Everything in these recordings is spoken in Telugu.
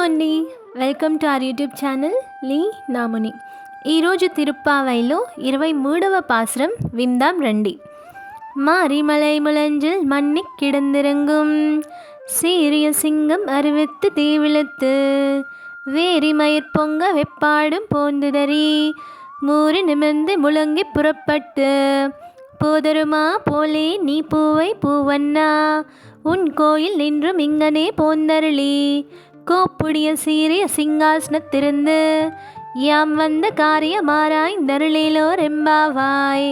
అండి welcome to our YouTube channel లీ నాముని ఈరోజు తిరుప్పావైలో ఇరవై మూడవ పాసురం విందాం రండి மாரிமலை முழஞ்சில் மண்ணி கிடந்திறங்கும் சீரிய சிங்கம் அருவெத்து தீவிழத்து வேரி மயிர் பொங்க வெப்பாடும் போந்துதறி மூறு நிமிர்ந்து முழங்கி புறப்பட்டு போதருமா போலே நீ பூவை பூவண்ணா உன் கோயில் நின்றும் இங்கனே போந்தருளி கோப்புடைய சீரிய சிங்காசனத்திருந்து யாம் வந்த காரியமாராய் நருளிலோ ரெம்பாவாய்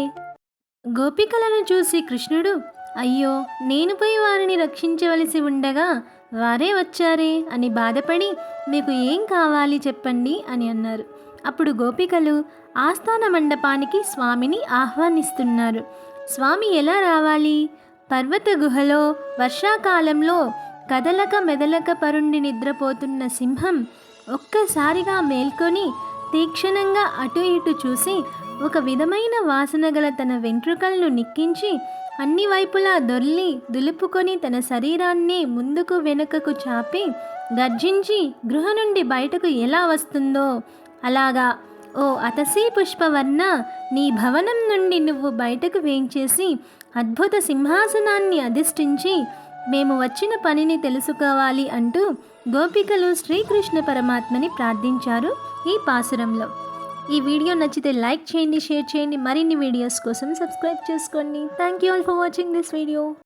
గోపికలను చూసి కృష్ణుడు అయ్యో నేను పోయి వారిని రక్షించవలసి ఉండగా వారే వచ్చారే అని బాధపడి మీకు ఏం కావాలి చెప్పండి అని అన్నారు అప్పుడు గోపికలు ఆస్థాన మండపానికి స్వామిని ఆహ్వానిస్తున్నారు స్వామి ఎలా రావాలి పర్వత గుహలో వర్షాకాలంలో కదలక మెదలక పరుండి నిద్రపోతున్న సింహం ఒక్కసారిగా మేల్కొని తీక్షణంగా అటు ఇటు చూసి ఒక విధమైన వాసన గల తన వెంట్రుకలను నిక్కించి అన్ని వైపులా దొర్లి దులుపుకొని తన శరీరాన్ని ముందుకు వెనుకకు చాపి గర్జించి గృహ నుండి బయటకు ఎలా వస్తుందో అలాగా ఓ అతసీ పుష్పవర్ణ నీ భవనం నుండి నువ్వు బయటకు వేయించేసి అద్భుత సింహాసనాన్ని అధిష్ఠించి మేము వచ్చిన పనిని తెలుసుకోవాలి అంటూ గోపికలు శ్రీకృష్ణ పరమాత్మని ప్రార్థించారు ఈ పాసురంలో. ఈ వీడియో నచ్చితే లైక్ చేయండి షేర్ చేయండి. మరిన్ని వీడియోస్ కోసం సబ్స్క్రైబ్ చేసుకోండి. Thank you all for watching this video